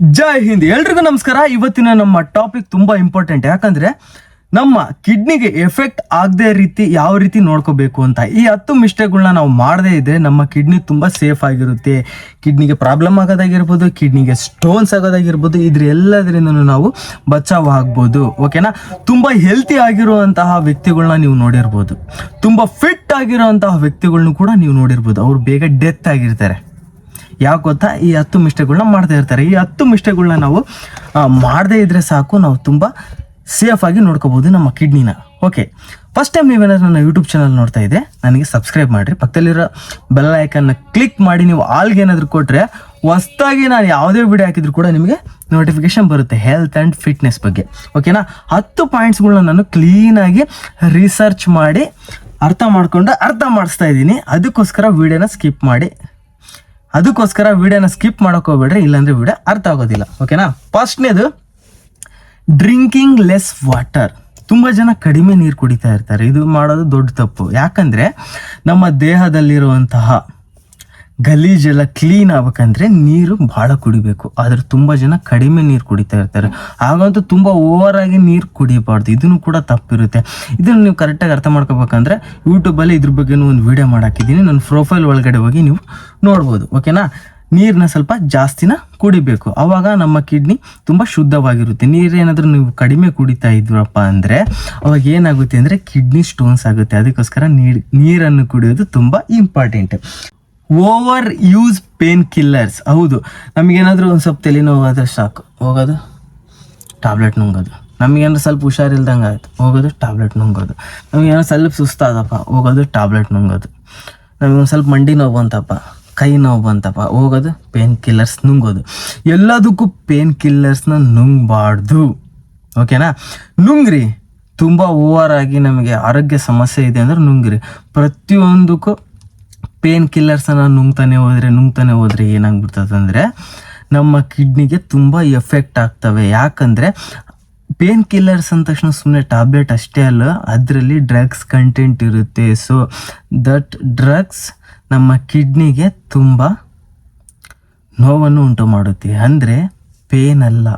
ಜೈ ಹಿಂದ್. ಎಲ್ರಿಗೂ ನಮಸ್ಕಾರ. ಇವತ್ತಿನ ನಮ್ಮ ಟಾಪಿಕ್ ತುಂಬಾ ಇಂಪಾರ್ಟೆಂಟ್ ಯಾಕಂದ್ರೆ ನಮ್ಮ ಕಿಡ್ನಿಗೆ ಎಫೆಕ್ಟ್ ಆಗದೆ ರೀತಿ ಯಾವ ರೀತಿ ನೋಡ್ಕೋಬೇಕು ಅಂತ ಈ ಹತ್ತು ಮಿಸ್ಟೇಕ್ಗಳನ್ನ ನಾವು ಮಾಡದೇ ಇದ್ರೆ ನಮ್ಮ ಕಿಡ್ನಿ ತುಂಬಾ ಸೇಫ್ ಆಗಿರುತ್ತೆ. ಕಿಡ್ನಿಗೆ ಪ್ರಾಬ್ಲಮ್ ಆಗೋದಾಗಿರ್ಬೋದು ಕಿಡ್ನಿಗೆ ಸ್ಟೋನ್ಸ್ ಆಗೋದಾಗಿರ್ಬೋದು, ಇದ್ರ ಎಲ್ಲದರಿಂದನೂ ನಾವು ಬಚಾವ್ ಆಗ್ಬೋದು. ಓಕೆನಾ ತುಂಬ ಹೆಲ್ತಿ ಆಗಿರುವಂತಹ ವ್ಯಕ್ತಿಗಳನ್ನ ನೀವು ನೋಡಿರ್ಬೋದು. ತುಂಬ ಫಿಟ್ ಆಗಿರುವಂತಹ ವ್ಯಕ್ತಿಗಳನ್ನೂ ಕೂಡ ನೀವು ನೋಡಿರ್ಬೋದು. ಅವ್ರು ಬೇಗ ಡೆತ್ ಆಗಿರ್ತಾರೆ. ಯಾಕೆ ಗೊತ್ತಾ? ಈ ಹತ್ತು ಮಿಸ್ಟೇಕ್ಗಳನ್ನ ಮಾಡ್ತಾ ಇರ್ತಾರೆ. ಈ ಹತ್ತು ಮಿಸ್ಟೇಕ್ಗಳನ್ನ ನಾವು ಮಾಡದೇ ಇದ್ರೆ ಸಾಕು. ನಾವು ತುಂಬ ಆಗಿ ನೋಡ್ಕೋಬಹುದು ನಮ್ಮ ಕಿಡ್ನಿನ. ಓಕೆ ಫಸ್ಟ್ ಟೈಮ್ ನೀವೇನಾದ್ರೂ ನನ್ನ ಯೂಟ್ಯೂಬ್ ಚಾನಲ್ ನೋಡ್ತಾ ಇದ್ದೆ ನನಗೆ ಸಬ್ಸ್ಕ್ರೈಬ್ ಮಾಡಿರಿ. ಪಕ್ಕದಲ್ಲಿರೋ ಬೆಲ್ ಐಕನ್ನ ಕ್ಲಿಕ್ ಮಾಡಿ, ನೀವು ಆಲ್ಗೆ ಏನಾದರೂ ಕೊಟ್ಟರೆ ಹೊಸ್ದಾಗಿ ನಾನು ಯಾವುದೇ ವಿಡಿಯೋ ಹಾಕಿದ್ರು ಕೂಡ ನಿಮಗೆ ನೋಟಿಫಿಕೇಶನ್ ಬರುತ್ತೆ ಹೆಲ್ತ್ ಆ್ಯಂಡ್ ಫಿಟ್ನೆಸ್ ಬಗ್ಗೆ. ಓಕೆನಾ ಹತ್ತು ಪಾಯಿಂಟ್ಸ್ಗಳನ್ನ ನಾನು ಕ್ಲೀನಾಗಿ ರಿಸರ್ಚ್ ಮಾಡಿ, ಅರ್ಥ ಮಾಡ್ಕೊಂಡು ಅರ್ಥ ಮಾಡಿಸ್ತಾ ಇದ್ದೀನಿ. ಅದಕ್ಕೋಸ್ಕರ ವಿಡಿಯೋನ ಸ್ಕಿಪ್ ಮಾಡಿ. ಅದಕ್ಕೋಸ್ಕರ ವಿಡಿಯೋನ ಸ್ಕಿಪ್ ಮಾಡಕ್ ಹೋಗ್ಬೇಡ್ರಿ, ಇಲ್ಲಾಂದ್ರೆ ವಿಡಿಯೋ ಅರ್ಥ ಆಗೋದಿಲ್ಲ, ಓಕೆನಾ? ಫಸ್ಟ್ನೇದು ಡ್ರಿಂಕಿಂಗ್ ಲೆಸ್ ವಾಟರ್ ತುಂಬ ಜನ ಕಡಿಮೆ ನೀರು ಕುಡಿತಾ ಇರ್ತಾರೆ, ಇದು ಮಾಡೋದು ದೊಡ್ಡ ತಪ್ಪು. ಯಾಕಂದ್ರೆ ನಮ್ಮ ದೇಹದಲ್ಲಿರುವಂತಹ ಗಲೀಜೆಲ್ಲ ಕ್ಲೀನ್ ಆಗ್ಬೇಕಂದ್ರೆ ನೀರು ಭಾಳ ಕುಡಿಬೇಕು. ಆದ್ರೆ ತುಂಬ ಜನ ಕಡಿಮೆ ನೀರು ಕುಡಿತಾ ಇರ್ತಾರೆ. ಹಾಗಂತೂ ತುಂಬ ಓವರ್ ಆಗಿ ನೀರು ಕುಡಿಬಾರ್ದು. ಇದನ್ನು ಕೂಡ ತಪ್ಪಿರುತ್ತೆ. ಇದನ್ನು ನೀವು ಕರೆಕ್ಟಾಗಿ ಅರ್ಥ ಮಾಡ್ಕೋಬೇಕಂದ್ರೆ ಯೂಟ್ಯೂಬಲ್ಲಿ ಇದ್ರ ಬಗ್ಗೆ ಒಂದು ವಿಡಿಯೋ ಮಾಡಾಕಿದ್ದೀನಿ. ನನ್ನ ಪ್ರೊಫೈಲ್ ಒಳಗಡೆ ಹೋಗಿ ನೀವು ನೋಡ್ಬೋದು. ಓಕೆನಾ ನೀರನ್ನ ಸ್ವಲ್ಪ ಜಾಸ್ತಿನ ಕುಡಿಬೇಕು. ಅವಾಗ ನಮ್ಮ ಕಿಡ್ನಿ ತುಂಬ ಶುದ್ಧವಾಗಿರುತ್ತೆ. ನೀರೇನಾದರೂ ನೀವು ಕಡಿಮೆ ಕುಡಿತಾ ಇದ್ರಪ್ಪ ಅಂದರೆ ಅವಾಗ ಏನಾಗುತ್ತೆ ಅಂದರೆ ಕಿಡ್ನಿ ಸ್ಟೋನ್ಸ್ ಆಗುತ್ತೆ. ಅದಕ್ಕೋಸ್ಕರ ನೀರು ನೀರನ್ನು ಕುಡಿಯೋದು ತುಂಬ important over use pain killers. ಹೌದು. ನಮಗೇನಾದರೂ ಒಂದು ಸ್ವಲ್ಪ ತಲೆನೋವು ಆದರೆ ಸಾಕು. ಹೋಗೋದು, ಟ್ಯಾಬ್ಲೆಟ್ ನುಂಗೋದು. ನಮಗೇನಾದ್ರು ಸ್ವಲ್ಪ ಹುಷಾರಿಲ್ದಂಗೆ ಆಯ್ತು, ಹೋಗೋದು, ಟ್ಯಾಬ್ಲೆಟ್ ನುಂಗೋದು. ನಮಗೇನೋ ಸ್ವಲ್ಪ ಸುಸ್ತಾದಪ್ಪ, ಹೋಗೋದು, ಟ್ಯಾಬ್ಲೆಟ್ ನುಂಗೋದು. ನಮಗೊಂದು ಸ್ವಲ್ಪ ಮಂಡಿ ನೋವು ಬಂತಪ್ಪ, ಕೈ ನೋವು ಬಂತಪ್ಪ, ಹೋಗೋದು, ಪೇನ್ ಕಿಲ್ಲರ್ಸ್ ನುಂಗೋದು. ಎಲ್ಲದಕ್ಕೂ ಪೇನ್ ಕಿಲ್ಲರ್ಸ್ನ ನುಂಗಬಾರ್ದು. ಓಕೆನಾ? ನುಂಗ್ರಿ. ತುಂಬ ಓವರ್ ಆಗಿ ನಮಗೆ ಆರೋಗ್ಯ ಸಮಸ್ಯೆ ಇದೆ ಅಂದರೆ ನುಂಗ್ರಿ. ಪ್ರತಿಯೊಂದಕ್ಕೂ ಪೇನ್ ಕಿಲ್ಲರ್ಸನ್ನು ನುಂಗ್ತಾನೆ ಹೋದರೆ ನುಂಗ್ತಾನೆ ಹೋದರೆ ಏನಾಗ್ಬಿಡ್ತದೆ ಅಂದರೆ, ನಮ್ಮ ಕಿಡ್ನಿಗೆ ತುಂಬ ಎಫೆಕ್ಟ್ ಆಗ್ತವೆ. ಯಾಕಂದರೆ, ಪೇನ್ ಕಿಲ್ಲರ್ಸ್ ಅಂದ ತಕ್ಷಣ ಸುಮ್ಮನೆ ಟ್ಯಾಬ್ಲೆಟ್ ಅಷ್ಟೇ ಅಲ್ಲ, ಅದರಲ್ಲಿ ಡ್ರಗ್ಸ್ ಕಂಟೆಂಟ್ ಇರುತ್ತೆ. ಸೊ ದಟ್ ಡ್ರಗ್ಸ್ ನಮ್ಮ ಕಿಡ್ನಿಗೆ ತುಂಬ ನೋವನ್ನು ಉಂಟು ಮಾಡುತ್ತೆ. ಅಂದರೆ, ಪೇನ್ ಅಲ್ಲ,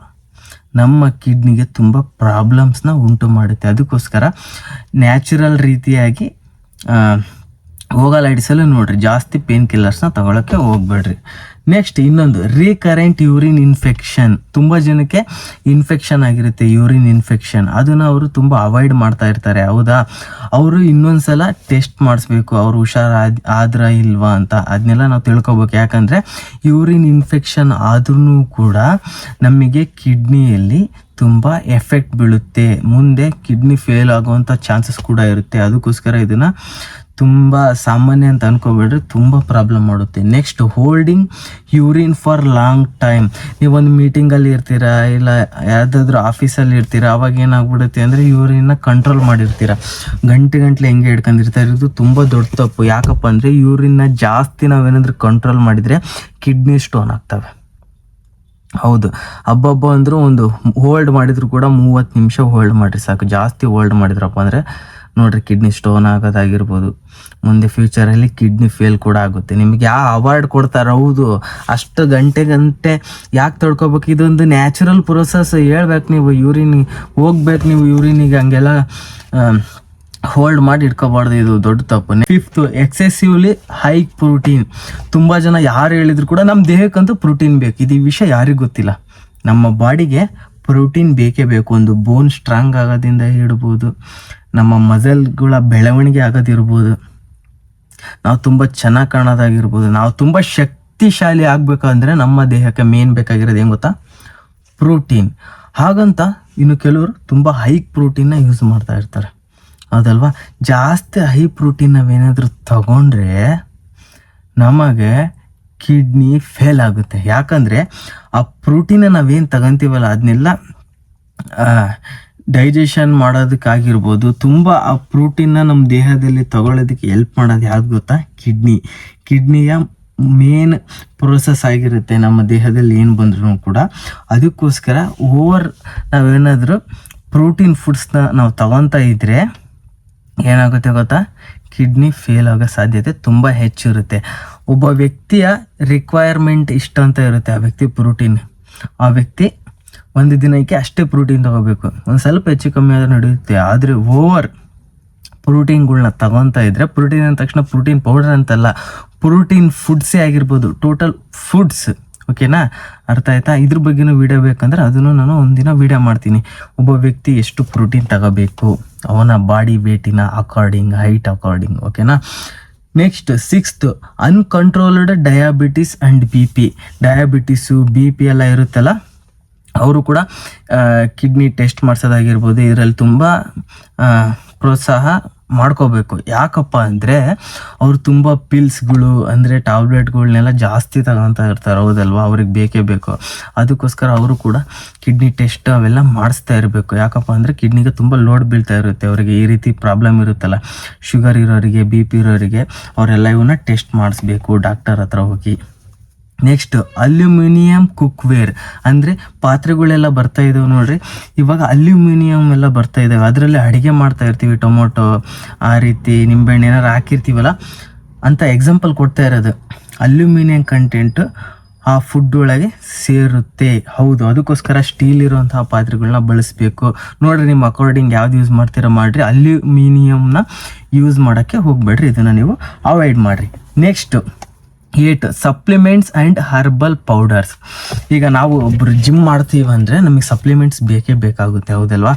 ನಮ್ಮ ಕಿಡ್ನಿಗೆ ತುಂಬ ಪ್ರಾಬ್ಲಮ್ಸ್ನ ಉಂಟು ಮಾಡುತ್ತೆ. ಅದಕ್ಕೋಸ್ಕರ ನ್ಯಾಚುರಲ್ ರೀತಿಯಾಗಿ ಆ, ಹಿಡಿಸಲು ನೋಡ್ರಿ ಜಾಸ್ತಿ ಪೇನ್ ಕಿಲ್ಲರ್ಸ್ನ ತಗೊಳಕ್ಕೆ ಹೋಗ್ಬೇಡ್ರಿ. ನೆಕ್ಸ್ಟ್ ಇನ್ನೊಂದು ರೀಕರೆಂಟ್ ಯೂರಿನ್ ಇನ್ಫೆಕ್ಷನ್ ತುಂಬ ಜನಕ್ಕೆ ಇನ್ಫೆಕ್ಷನ್ ಆಗಿರುತ್ತೆ ಯೂರಿನ್ ಇನ್ಫೆಕ್ಷನ್ ಅದನ್ನು ಅವರು ತುಂಬ ಅವಾಯ್ಡ್ ಮಾಡ್ತಾ ಇರ್ತಾರೆ ಹೌದಾ? ಅವರು ಇನ್ನೊಂದ್ಸಲ ಟೆಸ್ಟ್ ಮಾಡಿಸ್ಬೇಕು ಅವರು ಹುಷಾರ್ ಆದ್ರ ಇಲ್ವಾ ಅಂತ. ಅದನ್ನೆಲ್ಲ ನಾವು ತಿಳ್ಕೊಬೇಕು. ಯಾಕಂದರೆ ಯೂರಿನ್ ಇನ್ಫೆಕ್ಷನ್ ಆದ್ರೂ ಕೂಡ ನಮಗೆ ಕಿಡ್ನಿಯಲ್ಲಿ ತುಂಬ ಎಫೆಕ್ಟ್ ಬೀಳುತ್ತೆ. ಮುಂದೆ ಕಿಡ್ನಿ ಫೇಲ್ ಆಗುವಂಥ ಚಾನ್ಸಸ್ ಕೂಡ ಇರುತ್ತೆ. ಅದಕ್ಕೋಸ್ಕರ ಇದನ್ನು ತುಂಬ ಸಾಮಾನ್ಯ ಅಂತ ಅನ್ಕೋಬೇಡ್ರಿ, ತುಂಬ ಪ್ರಾಬ್ಲಮ್ ಮಾಡುತ್ತೆ. Next holding urine for long time ನೀವೊಂದು ಮೀಟಿಂಗಲ್ಲಿ ಇರ್ತೀರಾ, ಇಲ್ಲ ಯಾವುದಾದ್ರೂ ಆಫೀಸಲ್ಲಿ ಇರ್ತೀರಾ, ಅವಾಗ ಏನಾಗ್ಬಿಡುತ್ತೆ ಅಂದರೆ ಯೂರಿನ್ನ ಕಂಟ್ರೋಲ್ ಮಾಡಿರ್ತೀರ. ಗಂಟೆ ಗಂಟ್ಲೆ ಹೆಂಗೆ ಹಿಡ್ಕೊಂಡಿರ್ತಾರೆ, ಇದು ತುಂಬ ದೊಡ್ಡ ತಪ್ಪು. ಯಾಕಪ್ಪ ಅಂದರೆ ಯೂರಿನ್ನ ಜಾಸ್ತಿ ನಾವೇನಾದ್ರೂ ಕಂಟ್ರೋಲ್ ಮಾಡಿದರೆ ಕಿಡ್ನಿ ಸ್ಟೋನ್ ಆಗ್ತವೆ. ಹೌದು. ಹಬ್ಬಬ್ಬ ಅಂದರೂ ಒಂದು ಹೋಲ್ಡ್ ಮಾಡಿದ್ರು ಕೂಡ ಮೂವತ್ತು ನಿಮಿಷ ಹೋಲ್ಡ್ ಮಾಡಿರಿ ಸಾಕು. ಜಾಸ್ತಿ ಹೋಲ್ಡ್ ಮಾಡಿದ್ರಪ್ಪ ಅಂದರೆ ನೋಡ್ರಿ ಕಿಡ್ನಿ ಸ್ಟೋನ್ ಆಗೋದಾಗಿರ್ಬೋದು. ಮುಂದೆ ಫ್ಯೂಚರಲ್ಲಿ ಕಿಡ್ನಿ ಫೇಲ್ ಕೂಡ ಆಗುತ್ತೆ. ನಿಮಗೆ ಯಾವ ಅವಾರ್ಡ್ ಕೊಡ್ತಾರೆ ಹೌದು. ಅಷ್ಟು ಗಂಟೆ ಗಂಟೆ ಯಾಕೆ ತೊಳ್ಕೊಬೇಕು ಇದೊಂದು ನ್ಯಾಚುರಲ್ ಪ್ರೊಸೆಸ್ ಹೇಳ್ಬೇಕು ನೀವು ಯೂರಿನ್ ಹೋಗ್ಬೇಕು ನೀವು ಯೂರಿನಿಗೆ ಹಂಗೆಲ್ಲ ಹೋಲ್ಡ್ ಮಾಡಿ ಇಟ್ಕೋಬಾರ್ದು. ಇದು ದೊಡ್ಡ ತಪ್ಪು. ಫಿಫ್ತ್ ಎಕ್ಸೆಸಿವ್ಲಿ ಹೈ ಪ್ರೋಟೀನ್ ತುಂಬ ಜನ ಯಾರು ಹೇಳಿದ್ರು ಕೂಡ ನಮ್ಮ ದೇಹಕ್ಕಂತೂ ಪ್ರೋಟೀನ್ ಬೇಕು. ಇದು ವಿಷಯ ಯಾರಿಗೂ ಗೊತ್ತಿಲ್ಲ. ನಮ್ಮ ಬಾಡಿಗೆ ಪ್ರೋಟೀನ್ ಬೇಕೇ ಬೇಕು. ಒಂದು ಬೋನ್ ಸ್ಟ್ರಾಂಗ್ ಆಗೋದಿಂದ ಹಿಡ್ಬೋದು ನಮ್ಮ ಮಜಲ್ಗಳ ಬೆಳವಣಿಗೆ ಆಗೋದಿರ್ಬೋದು. ನಾವು ತುಂಬ ಚೆನ್ನಾಗಿ ಕಾಣೋದಾಗಿರ್ಬೋದು. ನಾವು ತುಂಬ ಶಕ್ತಿಶಾಲಿ ಆಗಬೇಕಂದ್ರೆ ನಮ್ಮ ದೇಹಕ್ಕೆ ಮೇನ್ ಬೇಕಾಗಿರೋದು ಏನು ಗೊತ್ತಾ? ಪ್ರೋಟೀನ್. ಹಾಗಂತ ಇನ್ನು ಕೆಲವರು ತುಂಬ ಹೈ ಪ್ರೋಟೀನ್ನ ಯೂಸ್ ಮಾಡ್ತಾ ಇರ್ತಾರೆ. ಹೌದಲ್ವಾ? ಜಾಸ್ತಿ ಹೈ ಪ್ರೋಟೀನ್ ನಾವೇನಾದರೂ ತಗೊಂಡ್ರೆ ನಮಗೆ ಕಿಡ್ನಿ ಫೇಲ್ ಆಗುತ್ತೆ. ಯಾಕಂದರೆ ಆ ಪ್ರೋಟೀನ ನಾವೇನು ತಗೊಂತೀವಲ್ಲ ಅದನ್ನೆಲ್ಲ ಡೈಜೆಷನ್ ಮಾಡೋದಕ್ಕಾಗಿರ್ಬೋದು, ತುಂಬ ಆ ಪ್ರೋಟೀನ್ನ ನಮ್ಮ ದೇಹದಲ್ಲಿ ತಗೊಳ್ಳೋದಕ್ಕೆ ಹೆಲ್ಪ್ ಮಾಡೋದು ಯಾವ್ದು ಗೊತ್ತಾ? ಕಿಡ್ನಿ ಕಿಡ್ನಿಯ ಮೇನ್ ಪ್ರೋಸೆಸ್ ಆಗಿರುತ್ತೆ ನಮ್ಮ ದೇಹದಲ್ಲಿ ಏನು ಬಂದ್ರೂ ಕೂಡ. ಅದಕ್ಕೋಸ್ಕರ ಓವರ್ ನಾವೇನಾದರೂ ಪ್ರೋಟೀನ್ ಫುಡ್ಸ್ನ ನಾವು ತಗೊತಾ ಇದ್ದರೆ ಏನಾಗುತ್ತೆ ಗೊತ್ತಾ? ಕಿಡ್ನಿ ಫೇಲ್ ಆಗೋ ಸಾಧ್ಯತೆ ತುಂಬ ಹೆಚ್ಚಿರುತ್ತೆ ಒಬ್ಬ ವ್ಯಕ್ತಿಯ ರಿಕ್ವೈರ್ಮೆಂಟ್ ಇಷ್ಟಂತ ಇರುತ್ತೆ ಆ ವ್ಯಕ್ತಿ ಪ್ರೋಟೀನ್ ಆ ವ್ಯಕ್ತಿ ಒಂದು ದಿನಕ್ಕೆ ಅಷ್ಟೇ ಪ್ರೋಟೀನ್ ತಗೋಬೇಕು. ಒಂದು ಸ್ವಲ್ಪ ಹೆಚ್ಚು ಕಮ್ಮಿ ಆದರೆ ನಡೆಯುತ್ತೆ. ಆದರೆ ಓವರ್ ಪ್ರೋಟೀನ್ಗಳನ್ನ ತಗೊತಾ ಇದ್ರೆ ಪ್ರೋಟೀನ್ ಅಂದ ತಕ್ಷಣ ಪ್ರೋಟೀನ್ ಪೌಡರ್ ಅಂತಲ್ಲ ಪ್ರೋಟೀನ್ ಫುಡ್ಸೇ ಆಗಿರ್ಬೋದು. ಟೋಟಲ್ ಫುಡ್ಸ್ ಓಕೆನಾ ಅರ್ಥ ಆಯ್ತಾ? ಇದ್ರ ಬಗ್ಗೆನೂ ವಿಡಿಯೋ ಬೇಕಂದ್ರೆ ಅದನ್ನು ನಾನು ಒಂದಿನ ವಿಡಿಯೋ ಮಾಡ್ತೀನಿ. ಒಬ್ಬ ವ್ಯಕ್ತಿ ಎಷ್ಟು ಪ್ರೋಟೀನ್ ತಗೋಬೇಕು, ಅವನ ಬಾಡಿ ವೇಟಿನ ಅಕಾರ್ಡಿಂಗ್ ಹೈಟ್ ಅಕಾರ್ಡಿಂಗ್ ಓಕೆನಾ next sixth uncontrolled diabetes and B P diabetes B P ಎಲ್ಲ ಇರುತ್ತಲ್ಲ? ಅವರು ಕೂಡ ಕಿಡ್ನಿ ಟೆಸ್ಟ್ ಮಾಡಿಸೋದಾಗಿರ್ಬೋದು, ಇದರಲ್ಲಿ ತುಂಬ ಪ್ರೋತ್ಸಾಹ ಮಾಡ್ಕೋಬೇಕು. ಯಾಕಪ್ಪ ಅಂದರೆ, ಅವ್ರು ತುಂಬ ಪಿಲ್ಸ್ಗಳು ಅಂದರೆ ಟ್ಯಾಬ್ಲೆಟ್ಗಳನ್ನೆಲ್ಲ ಜಾಸ್ತಿ ತಗೊತಾ ಇರ್ತಾರೆ, ಹೌದಲ್ವಾ? ಅವ್ರಿಗೆ ಬೇಕೇ ಬೇಕು. ಅದಕ್ಕೋಸ್ಕರ ಅವರು ಕೂಡ ಕಿಡ್ನಿ ಟೆಸ್ಟ್ ಅವೆಲ್ಲ ಮಾಡಿಸ್ತಾ ಇರಬೇಕು. ಯಾಕಪ್ಪ ಅಂದರೆ, ಕಿಡ್ನಿಗೆ ತುಂಬ ಲೋಡ್ ಬೀಳ್ತಾ ಇರುತ್ತೆ. ಅವರಿಗೆ ಈ ರೀತಿ ಪ್ರಾಬ್ಲಮ್ ಇರುತ್ತಲ್ಲ. ಶುಗರ್ ಇರೋರಿಗೆ ಬಿ ಪಿ ಇರೋರಿಗೆ, ಅವರೆಲ್ಲ ಇವನ್ನ ಟೆಸ್ಟ್ ಮಾಡಿಸ್ಬೇಕು ಡಾಕ್ಟರ್ ಹತ್ರ ಹೋಗಿ. ನೆಕ್ಸ್ಟ್ ಅಲ್ಯೂಮಿನಿಯಂ ಕುಕ್ವೇರ್ ಅಂದರೆ ಪಾತ್ರೆಗಳೆಲ್ಲ ಬರ್ತಾ ಇದಾವೆ ನೋಡ್ರಿ. ಇವಾಗ ಅಲ್ಯೂಮಿನಿಯಂ ಎಲ್ಲ ಬರ್ತಾ ಇದ್ದಾವೆ ಅದರಲ್ಲಿ ಅಡುಗೆ ಮಾಡ್ತಾ ಇರ್ತೀವಿ, ಟೊಮೊಟೊ, ಆ ರೀತಿ ನಿಂಬೆಹಣ್ಣು ಏನಾರು ಹಾಕಿರ್ತೀವಲ್ಲ, ಅಂತ ಎಕ್ಸಾಂಪಲ್ ಕೊಡ್ತಾ ಇರೋದು. ಅಲ್ಯೂಮಿನಿಯಂ ಕಂಟೆಂಟ್ ಆ ಫುಡ್ ಒಳಗೆ ಸೇರುತ್ತೆ. ಹೌದು, ಅದಕ್ಕೋಸ್ಕರ ಸ್ಟೀಲ್ ಇರುವಂತಹ ಪಾತ್ರೆಗಳನ್ನ ಬಳಸಬೇಕು. ನೋಡ್ರಿ, ನಿಮ್ಮ ಅಕಾರ್ಡಿಂಗ್ ಯಾವ್ದು ಯೂಸ್ ಮಾಡ್ತೀರಾ ಮಾಡ್ರಿ. ಅಲ್ಯೂಮಿನಿಯಂನ ಯೂಸ್ ಮಾಡೋಕ್ಕೆ ಹೋಗ್ಬೇಡ್ರಿ. ಇದನ್ನು ನೀವು ಅವಾಯ್ಡ್ ಮಾಡಿರಿ. Next eight supplements and herbal powders. ಈಗ ನಾವು ಒಬ್ಬರು ಜಿಮ್ ಮಾಡ್ತೀವಿ ಅಂದರೆ ನಮಗೆ ಸಪ್ಲಿಮೆಂಟ್ಸ್ ಬೇಕೇ ಬೇಕಾಗುತ್ತೆ, ಹೌದಲ್ವಾ?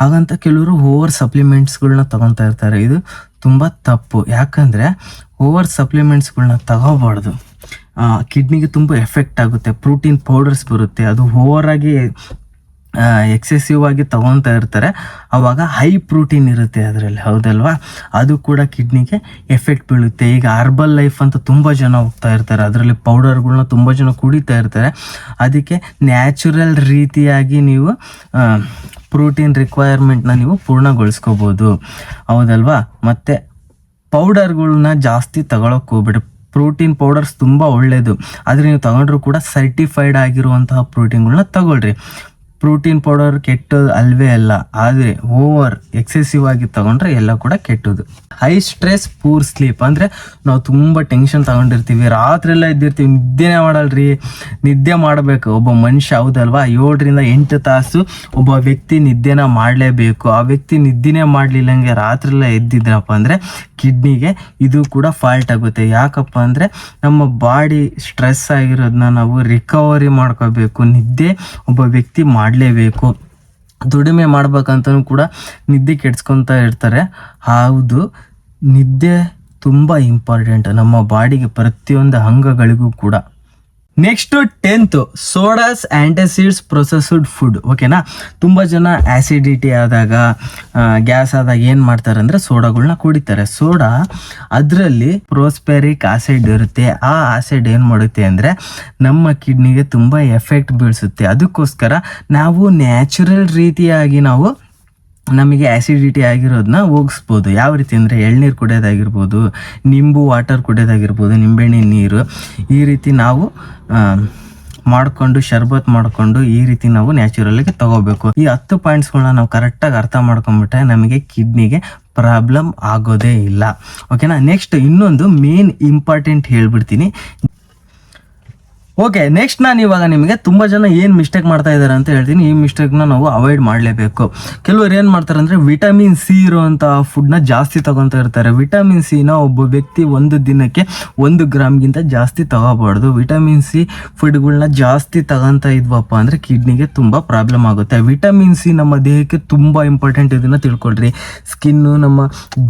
ಹಾಗಂತ ಕೆಲವರು ಓವರ್ ಸಪ್ಲಿಮೆಂಟ್ಸ್ಗಳನ್ನ ತೊಗೊತಾ ಇರ್ತಾರೆ. ಇದು ತುಂಬ ತಪ್ಪು. ಯಾಕಂದರೆ ಓವರ್ ಸಪ್ಲಿಮೆಂಟ್ಸ್ಗಳನ್ನ ತಗೋಬಾರ್ದು. ಕಿಡ್ನಿಗೆ ತುಂಬ ಎಫೆಕ್ಟ್ ಆಗುತ್ತೆ. ಪ್ರೋಟೀನ್ ಪೌಡರ್ಸ್ ಬರುತ್ತೆ. ಅದು ಓವರಾಗಿ ಎಕ್ಸೆಸಿವ್ ಆಗಿ ತಗೊತಾ ಇರ್ತಾರೆ. ಅವಾಗ ಹೈ ಪ್ರೋಟೀನ್ ಇರುತ್ತೆ ಅದರಲ್ಲಿ, ಹೌದಲ್ವಾ? ಅದು ಕೂಡ ಕಿಡ್ನಿಗೆ ಎಫೆಕ್ಟ್ ಬೀಳುತ್ತೆ. ಈಗ ಅರ್ಬಲ್ ಲೈಫ್ ಅಂತ ತುಂಬ ಜನ ಹೋಗ್ತಾ ಇರ್ತಾರೆ. ಅದರಲ್ಲಿ ಪೌಡರ್ಗಳನ್ನ ತುಂಬ ಜನ ಕುಡಿತಾ ಇರ್ತಾರೆ. ಅದಕ್ಕೆ ನ್ಯಾಚುರಲ್ ರೀತಿಯಾಗಿ ನೀವು ಪ್ರೋಟೀನ್ ರಿಕ್ವೈರ್ಮೆಂಟ್ನ ನೀವು ಪೂರ್ಣಗೊಳಿಸ್ಕೋಬೋದು. ಹೌದಲ್ವಾ? ಮತ್ತು ಪೌಡರ್ಗಳನ್ನ ಜಾಸ್ತಿ ತಗೊಳಕ್ಕೆ ಹೋಗ್ಬಿಡಿ. ಪ್ರೋಟೀನ್ ಪೌಡರ್ಸ್ ತುಂಬ ಒಳ್ಳೆಯದು ಆದರೆ ನೀವು ತಗೊಂಡ್ರೂ ಕೂಡ ಸರ್ಟಿಫೈಡ್ ಆಗಿರುವಂತಹ ಪ್ರೋಟೀನ್ಗಳನ್ನ ತಗೊಳ್ರಿ. ಪ್ರೋಟೀನ್ ಪೌಡರ್ ಕೆಟ್ಟದ್ದು ಅಲ್ವೇ ಅಲ್ಲ ಆದರೆ ಓವರ್ ಎಕ್ಸೆಸಿವ್ ಆಗಿ ತಗೊಂಡ್ರೆ ಎಲ್ಲ ಕೂಡ ಕೆಟ್ಟದು ಹೈ ಸ್ಟ್ರೆಸ್, ಪೂರ್ ಸ್ಲೀಪ್. ಅಂದರೆ ನಾವು ತುಂಬ ಟೆನ್ಷನ್ ತಗೊಂಡಿರ್ತೀವಿ. ರಾತ್ರಿಯೆಲ್ಲ ಇದ್ದಿರ್ತೀವಿ ನಿದ್ದೆನೇ ಮಾಡಲ್ರಿ. ನಿದ್ದೆ ಮಾಡಬೇಕು. ಒಬ್ಬ ಮನುಷ್ಯ ಹೌದಲ್ವಾ? ಏಳರಿಂದ ಎಂಟು ತಾಸು ಒಬ್ಬ ವ್ಯಕ್ತಿ ನಿದ್ದೆನ ಮಾಡಲೇಬೇಕು. ಆ ವ್ಯಕ್ತಿ ನಿದ್ದೆನೇ ಮಾಡಲಿಲ್ಲಂಗೆ ರಾತ್ರಿಯೆಲ್ಲ ಎದ್ದಿದ್ರಪ್ಪ ಅಂದರೆ ಕಿಡ್ನಿಗೆ ಇದು ಕೂಡ ಫಾಲ್ಟ್ ಆಗುತ್ತೆ. ಯಾಕಪ್ಪ ಅಂದರೆ ನಮ್ಮ ಬಾಡಿ ಸ್ಟ್ರೆಸ್ ಆಗಿರೋದನ್ನ ನಾವು ರಿಕವರಿ ಮಾಡ್ಕೋಬೇಕು ನಿದ್ದೆ ಒಬ್ಬ ವ್ಯಕ್ತಿ ಮಾಡಲೇಬೇಕು. ದುಡಿಮೆ ಮಾಡ್ಬೇಕಂತನೂ ಕೂಡ ನಿದ್ದೆ ಕೆಡ್ಸ್ಕೊತಾ ಇರ್ತಾರೆ. ಹೌದು, ನಿದ್ದೆ ತುಂಬ ಇಂಪಾರ್ಟೆಂಟ್ ನಮ್ಮ ಬಾಡಿಗೆ ಪ್ರತಿಯೊಂದು ಅಂಗಗಳಿಗೂ ಕೂಡ. Next tenth sodas antacids processed food ಓಕೆನಾ ತುಂಬ ಜನ ಆ್ಯಸಿಡಿಟಿ ಆದಾಗ ಗ್ಯಾಸ್ ಆದಾಗ ಏನು ಮಾಡ್ತಾರೆ ಅಂದರೆ ಸೋಡಾಗಳನ್ನ ಕುಡಿತಾರೆ. ಸೋಡಾ ಅದರಲ್ಲಿ ಪ್ರೋಸ್ಪೆರಿಕ್ ಆಸಿಡ್ ಇರುತ್ತೆ. ಆ ಆಸಿಡ್ ಏನು ಮಾಡುತ್ತೆ ಅಂದರೆ ನಮ್ಮ ಕಿಡ್ನಿಗೆ ತುಂಬ ಎಫೆಕ್ಟ್ ಬೀಳಿಸುತ್ತೆ. ಅದಕ್ಕೋಸ್ಕರ ನಾವು ನ್ಯಾಚುರಲ್ ರೀತಿಯಾಗಿ ನಾವು ನಮಗೆ ಆ್ಯಸಿಡಿಟಿ ಆಗಿರೋದನ್ನ ಹೋಗಿಸ್ಬೋದು. ಯಾವ ರೀತಿ ಅಂದರೆ ಎಳ್ನೀರು ಕುಡಿಯೋದಾಗಿರ್ಬೋದು, ನಿಂಬು ವಾಟರ್ ಕುಡಿಯೋದಾಗಿರ್ಬೋದು ನಿಂಬೆಹಣ್ಣಿನ ನೀರು, ಈ ರೀತಿ ನಾವು ಮಾಡಿಕೊಂಡು ಮಾಡ್ಕೊಂಡು, ಶರ್ಬತ್ ಮಾಡಿಕೊಂಡು ಈ ರೀತಿ ನಾವು ನ್ಯಾಚುರಲ್ಗೆ ತಗೋಬೇಕು. ಈ ಹತ್ತು ಪಾಯಿಂಟ್ಸ್ಗಳನ್ನ ನಾವು ಕರೆಕ್ಟಾಗಿ ಅರ್ಥ ಮಾಡ್ಕೊಂಡ್ಬಿಟ್ರೆ ನಮಗೆ ಕಿಡ್ನಿಗೆ ಪ್ರಾಬ್ಲಮ್ ಆಗೋದೇ ಇಲ್ಲ. ಓಕೆನಾ ನೆಕ್ಸ್ಟ್ ಇನ್ನೊಂದು ಮೇನ್ ಇಂಪಾರ್ಟೆಂಟ್ ಹೇಳ್ಬಿಡ್ತೀನಿ. ಓಕೆ ನೆಕ್ಸ್ಟ್ ನಾನು ಇವಾಗ ನಿಮಗೆ ತುಂಬ ಜನ ಏನು ಮಿಸ್ಟೇಕ್ ಮಾಡ್ತಾ ಇದ್ದಾರೆ ಅಂತ ಹೇಳ್ತೀನಿ. ಈ ಮಿಸ್ಟೇಕ್ನ ನಾವು ಅವಾಯ್ಡ್ ಮಾಡಲೇಬೇಕು. ಕೆಲವರು ಏನು ಮಾಡ್ತಾರೆ ಅಂದರೆ ವಿಟಮಿನ್ ಸಿ ಇರುವಂಥ ಫುಡ್ನ ಜಾಸ್ತಿ ತೊಗೊತಾ ಇರ್ತಾರೆ. ವಿಟಮಿನ್ ಸಿನ ಒಬ್ಬ ವ್ಯಕ್ತಿ ಒಂದು ದಿನಕ್ಕೆ ಒಂದು ಗ್ರಾಮ್ಗಿಂತ ಜಾಸ್ತಿ ತಗೋಬಾರ್ದು. ವಿಟಮಿನ್ ಸಿ ಫುಡ್ಗಳನ್ನ ಜಾಸ್ತಿ ತಗೊಂತ ಇದ್ವಪ್ಪ ಅಂದರೆ ಕಿಡ್ನಿಗೆ ತುಂಬ ಪ್ರಾಬ್ಲಮ್ ಆಗುತ್ತೆ. ವಿಟಮಿನ್ ಸಿ ನಮ್ಮ ದೇಹಕ್ಕೆ ತುಂಬ ಇಂಪಾರ್ಟೆಂಟ್ ಇದನ್ನು ತಿಳ್ಕೊಳ್ರಿ. ಸ್ಕಿನ್ನು ನಮ್ಮ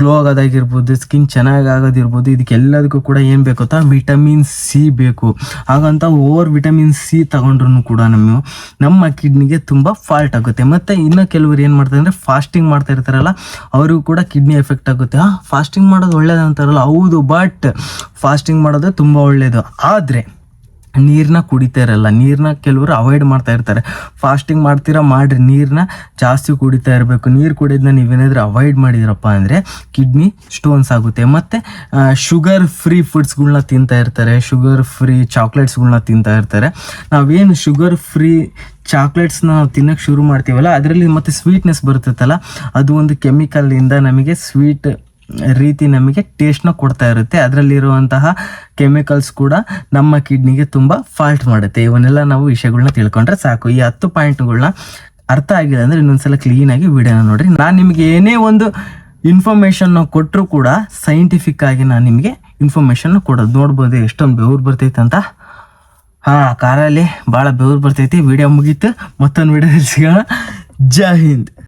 ಗ್ಲೋ ಆಗೋದಾಗಿರ್ಬೋದು ಸ್ಕಿನ್ ಚೆನ್ನಾಗಿ ಆಗೋದಿರ್ಬೋದು ಇದಕ್ಕೆಲ್ಲದಕ್ಕೂ ಕೂಡ ಏನು ಬೇಕು ಗೊತ್ತಾ ವಿಟಮಿನ್ ಸಿ ಬೇಕು. ಹಾಗಂತ ಓವರ್ ವಿಟಮಿನ್ ಸಿ ತಗೊಂಡ್ರು ಕೂಡ ನಮ್ಮ ನಮ್ಮ ಕಿಡ್ನಿಗೆ ತುಂಬ ಫಾಲ್ಟ್ ಆಗುತ್ತೆ. ಮತ್ತು ಇನ್ನು ಕೆಲವರು ಏನು ಮಾಡ್ತಾರೆ ಅಂದರೆ ಫಾಸ್ಟಿಂಗ್ ಮಾಡ್ತಾ ಇರ್ತಾರಲ್ಲ, ಅವರಿಗೂ ಕೂಡ ಕಿಡ್ನಿ ಎಫೆಕ್ಟ್ ಆಗುತ್ತೆ. ಫಾಸ್ಟಿಂಗ್ ಮಾಡೋದು ಒಳ್ಳೇದು ಅಂತಾರಲ್ಲ ಹೌದು ಬಟ್ ಫಾಸ್ಟಿಂಗ್ ಮಾಡೋದು ತುಂಬ ಒಳ್ಳೆಯದು ಆದರೆ ನೀರನ್ನ ಕುಡಿತಾ ಇರಲ್ಲ ನೀರನ್ನ ಕೆಲವರು ಅವಾಯ್ಡ್ ಮಾಡ್ತಾ ಇರ್ತಾರೆ. ಫಾಸ್ಟಿಂಗ್ ಮಾಡ್ತೀರಾ ಮಾಡಿರಿ ನೀರನ್ನ ಜಾಸ್ತಿ ಕುಡಿತಾ ಇರಬೇಕು. ನೀರು ಕುಡಿಯೋದನ್ನ ನೀವೇನಾದರೂ ಅವಾಯ್ಡ್ ಮಾಡಿದ್ರಪ್ಪ ಅಂದರೆ ಕಿಡ್ನಿ ಸ್ಟೋನ್ಸ್ ಆಗುತ್ತೆ. ಮತ್ತು ಶುಗರ್ ಫ್ರೀ ಫುಡ್ಸ್ಗಳನ್ನ ತಿಂತಾ ಇರ್ತಾರೆ ಶುಗರ್ ಫ್ರೀ ಚಾಕ್ಲೇಟ್ಸ್ಗಳನ್ನ ತಿಂತಾ ಇರ್ತಾರೆ. ನಾವೇನು ಶುಗರ್ ಫ್ರೀ ಚಾಕ್ಲೇಟ್ಸ್ನ ನಾವು ತಿನ್ನಕ್ಕೆ ಶುರು ಮಾಡ್ತೀವಲ್ಲ, ಅದರಲ್ಲಿ ಮತ್ತೆ ಸ್ವೀಟ್ನೆಸ್ ಬರ್ತೈತಲ್ಲ ಅದು ಒಂದು ಕೆಮಿಕಲಿಂದ ನಮಗೆ ಸ್ವೀಟ್ ರೀತಿ ನಮಗೆ ಟೇಸ್ಟ್ನ ಕೊಡ್ತಾ ಇರುತ್ತೆ. ಅದರಲ್ಲಿರುವಂತಹ ಕೆಮಿಕಲ್ಸ್ ಕೂಡ ನಮ್ಮ ಕಿಡ್ನಿಗೆ ತುಂಬ ಫಾಲ್ಟ್ ಮಾಡುತ್ತೆ. ಇವನ್ನೆಲ್ಲ ನಾವು ವಿಷಯಗಳನ್ನ ತಿಳ್ಕೊಂಡ್ರೆ ಸಾಕು. ಈ ಹತ್ತು ಪಾಯಿಂಟ್ಗಳನ್ನ ಅರ್ಥ ಆಗಿಲ್ಲ ಅಂದರೆ ಇನ್ನೊಂದ್ಸಲ ಕ್ಲೀನಾಗಿ ವಿಡಿಯೋನ ನೋಡ್ರಿ. ನಾನು ನಿಮಗೆ ಏನೇ ಒಂದು ಇನ್ಫಾರ್ಮೇಷನ್ನ ಕೊಟ್ಟರು ಕೂಡ ಸೈಂಟಿಫಿಕ್ ಆಗಿ ನಾನು ನಿಮಗೆ ಇನ್ಫಾರ್ಮೇಷನ್ ಕೊಡೋದು. ನೋಡ್ಬೋದು ಎಷ್ಟೊಂದು ಬೆವರು ಬರ್ತೈತೆ ಅಂತ. ಹಾಂ, ಕಾರಲ್ಲಿ ಭಾಳ ಬೆವರು ಬರ್ತೈತಿ. ವಿಡಿಯೋ ಮುಗೀತು. ಮತ್ತೊಂದು ವಿಡಿಯೋದಲ್ಲಿ ಸಿಗೋಣ. ಜೈ ಹಿಂದ್.